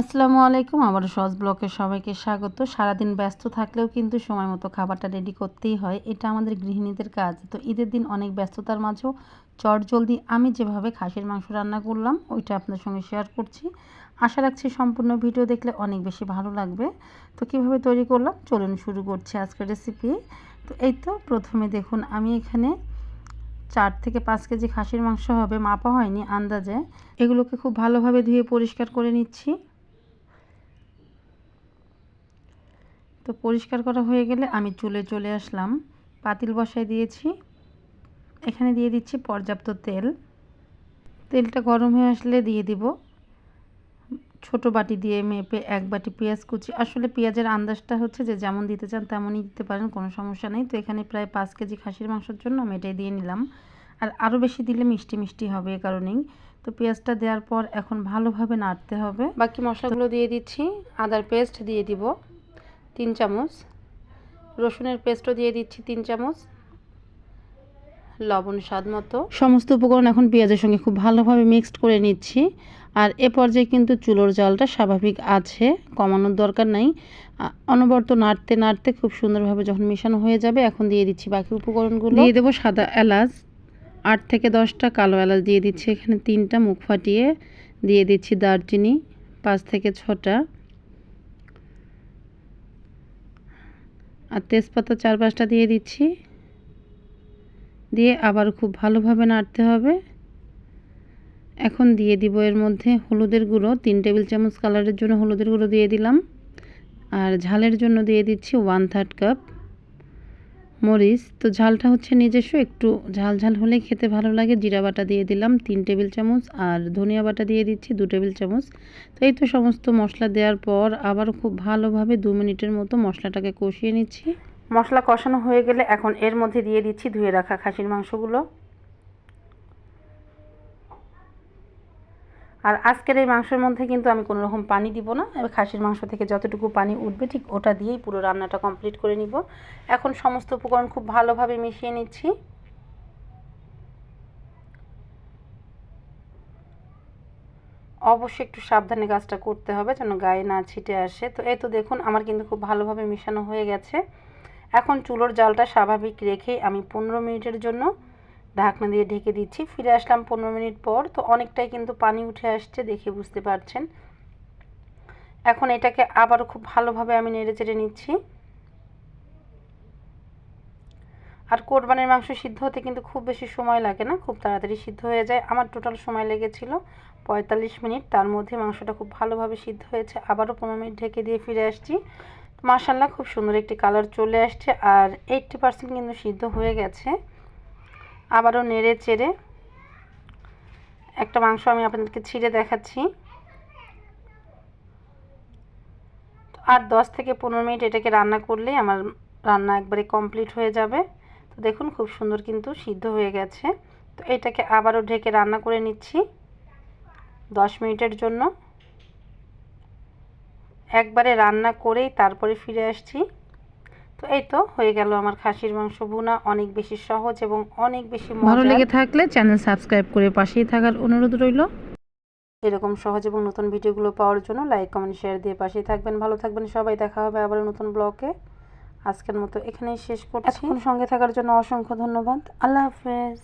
আসসালামু আলাইকুম আবার সহজ ব্লকে সবাইকে স্বাগত। সারাদিন ব্যস্ত থাকলেও কিন্তু সময় মতো খাবারটা রেডি করতেই হয়। এটা আমাদের গৃহিণীদের কাজ। তো ঈদের দিন অনেক ব্যস্ততার মাঝেও চট জলদি আমি যেভাবে খাসির মাংস রান্না করলাম, ওইটা আপনার সঙ্গে শেয়ার করছি। আশা রাখছি সম্পূর্ণ ভিডিও দেখলে অনেক বেশি ভালো লাগবে। তো কীভাবে তৈরি করলাম? চলুন শুরু করছি আজকের রেসিপি তো এই তো প্রথমে দেখুন, আমি এখানে চার থেকে পাঁচ কেজি খাসির মাংস হবে, মাপা হয়নি আন্দাজে। এগুলোকে খুব ভালোভাবে ধুয়ে পরিষ্কার করে নিচ্ছি। তো পরিষ্কার করা হয়ে গেলে আমি চুলে চলে আসলাম। পাতিল বসায় দিয়েছি। এখানে দিয়ে দিচ্ছি পর্যাপ্ত তেল। তেলটা গরম হয়ে আসলে দিয়ে দিব। ছোট বাটি দিয়ে মেপে এক বাটি পেঁয়াজ কুচি। আসলে পেঁয়াজের আন্দাজটা হচ্ছে যে যেমন দিতে চান তেমনই দিতে পারেন, কোনো সমস্যা নেই। তো এখানে প্রায় পাঁচ কেজি খাসির মাংসের জন্য আমি এটাই দিয়ে নিলাম। আর আরও বেশি দিলে মিষ্টি মিষ্টি হবে এ কারণেই। তো পেঁয়াজটা দেওয়ার পর এখন ভালোভাবে নাড়তে হবে। বাকি মশলাগুলো দিয়ে দিচ্ছি। আদার পেস্ট দিয়ে দিব। তিন চামচ। রসুনের পেস্টও দিয়ে দিচ্ছি তিন চামচ। লবণ স্বাদ মতো। সমস্ত উপকরণ এখন পেঁয়াজের সঙ্গে খুব ভালোভাবে মিক্সড করে নিচ্ছি। আর এ পর্যায়ে কিন্তু চুলোর জালটা স্বাভাবিক আছে, কমানোর দরকার নাই। অনবরত নাড়তে নাড়তে খুব সুন্দরভাবে যখন মেশানো হয়ে যাবে, এখন দিয়ে দিচ্ছি বাকি উপকরণগুলো। দিয়ে দেবো সাদা এলাচ। আট থেকে দশটা কালো এলাচ দিয়ে দিচ্ছি এখানে তিনটা, মুখ ফাটিয়ে দিয়ে দিচ্ছি দারচিনি, পাঁচ থেকে ছটা। আর তেজপাতা চার পাঁচটা দিয়ে দিচ্ছি। দিয়ে আবার খুব ভালোভাবে নাড়তে হবে। এখন দিয়ে দিব এর মধ্যে হলুদের গুঁড়ো, তিন টেবিল চামচ কালারের জন্য হলুদের গুঁড়ো দিয়ে দিলাম। আর ঝালের জন্য দিয়ে দিচ্ছি ওয়ান থার্ড কাপ মরিচ। তো ঝালটা হচ্ছে নিজস্ব, একটু ঝাল ঝাল হলেই খেতে ভালো লাগে। জিরা বাটা দিয়ে দিলাম তিন টেবিল চামচ আর ধনিয়া বাটা দিয়ে দিচ্ছি দু টেবিল চামচ। তো এই তো সমস্ত মশলা দেওয়ার পর আবার খুব ভালোভাবে দু মিনিটের মতো মশলাটাকে কষিয়ে নিচ্ছি। মশলা কষানো হয়ে গেলে এখন এর মধ্যে দিয়ে দিচ্ছি ধুয়ে রাখা খাসির মাংসগুলো। আর আজকের এই মাংসের মধ্যে কিন্তু আমি কোনো রকম পানি দিব না। খাসির মাংস থেকে যতটুকু পানি উঠবে, ঠিক ওটা দিয়েই পুরো রান্নাটা কমপ্লিট করে নিব। এখন সমস্ত উপকরণ খুব ভালোভাবে মিশিয়ে নিচ্ছি। অবশ্যই একটু সাবধানে কাজটা করতে হবে যেন গায়ে না ছিটে আসে। তো এই তো দেখুন, আমার কিন্তু খুব ভালোভাবে মেশানো হয়ে গেছে। এখন চুলোর জালটা স্বাভাবিক রেখেই আমি পনেরো মিনিটের জন্য ঢাকনা দিয়ে ঢেকে দিচ্ছি। ফিরে আসলাম পনেরো মিনিট পর, তো অনেকটাই কিন্তু পানি উঠে আসছে দেখে বুঝতে পারছেন। এখন এটাকে আবারও খুব ভালোভাবে আমি নেড়ে চেড়ে নিচ্ছি। আর কোরবানির মাংস সিদ্ধ হতে কিন্তু খুব বেশি সময় লাগে না, খুব তাড়াতাড়ি সিদ্ধ হয়ে যায়। আমার টোটাল সময় লেগেছিল পঁয়তাল্লিশ মিনিট, তার মধ্যে মাংসটা খুব ভালোভাবে সিদ্ধ হয়েছে। আবারও পনেরো মিনিট ঢেকে দিয়ে ফিরে আসছি। মাসাল্লাহ খুব সুন্দর একটি কালার চলে আসছে। আর এইটটি পার্সেন্ট কিন্তু সিদ্ধ হয়ে গেছে। আবারও নেড়ে চেড়ে একটা মাংস আমি আপনাদেরকে ছিঁড়ে দেখাচ্ছি। আর দশ থেকে পনেরো মিনিট এটাকে রান্না করলেই আমার রান্না একবারে কমপ্লিট হয়ে যাবে। তো দেখুন খুব সুন্দর কিন্তু সিদ্ধ হয়ে গেছে। তো এটাকে আবারও ঢেকে রান্না করে নিচ্ছি দশ মিনিটের জন্য। একবারে রান্না করেই তারপরে ফিরে আসছি। তো এই তো হয়ে গেল আমার খাসির মাংস ভুনা। অনেক বেশি সহজ এবং অনেক বেশি ভালো লেগে থাকলে চ্যানেল সাবস্ক্রাইব করে পাশেই থাকার অনুরোধ রইল। এরকম সহজ এবং নতুন ভিডিওগুলো পাওয়ার জন্য লাইক কমেন্ট শেয়ার দিয়ে পাশেই থাকবেন। ভালো থাকবেন সবাই। দেখা হবে আবার নতুন ব্লগে। আজকের মতো এখানেই শেষ করছি। সঙ্গে থাকার জন্য অসংখ্য ধন্যবাদ। আল্লাহ হাফেজ।